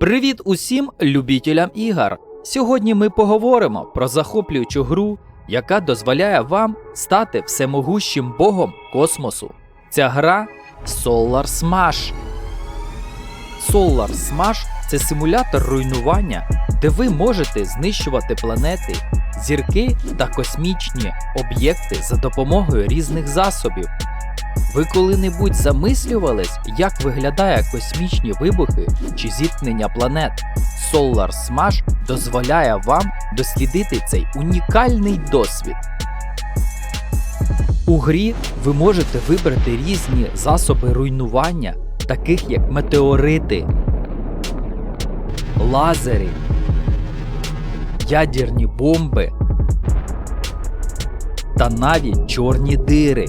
Привіт усім любітелям ігор! Сьогодні ми поговоримо про захоплюючу гру, яка дозволяє вам стати всемогущим богом космосу. Ця гра Solar Smash. Solar Smash це симулятор руйнування, де ви можете знищувати планети, зірки та космічні об'єкти за допомогою різних засобів. Ви коли-небудь замислювались, як виглядає космічні вибухи чи зіткнення планет? Solar Smash дозволяє вам дослідити цей унікальний досвід. У грі ви можете вибрати різні засоби руйнування, таких як метеорити, лазери, ядерні бомби та навіть чорні дири.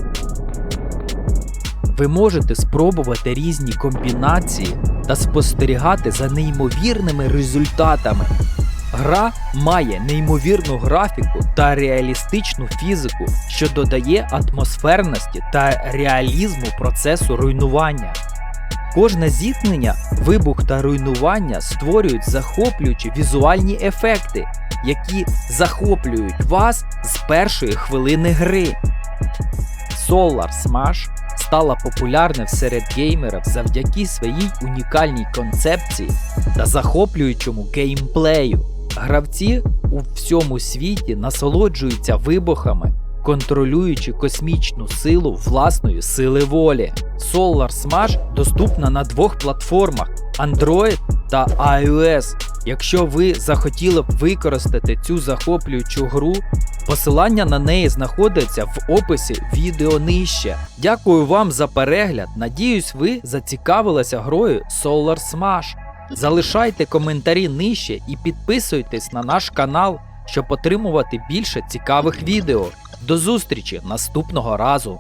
Ви можете спробувати різні комбінації та спостерігати за неймовірними результатами. Гра має неймовірну графіку та реалістичну фізику, що додає атмосферності та реалізму процесу руйнування. Кожне зіткнення, вибух та руйнування створюють захоплюючі візуальні ефекти, які захоплюють вас з першої хвилини гри. Solar Smash стала популярним серед геймерів завдяки своїй унікальній концепції та захоплюючому геймплею. Гравці у всьому світі насолоджуються вибухами, контролюючи космічну силу власної сили волі. Solar Smash доступна на двох платформах Android та iOS. Якщо ви захотіли б використати цю захоплюючу гру, посилання на неї знаходиться в описі відео нижче. Дякую вам за перегляд. Надіюсь, ви зацікавилися грою Solar Smash. Залишайте коментарі нижче і підписуйтесь на наш канал, щоб отримувати більше цікавих відео. До зустрічі наступного разу!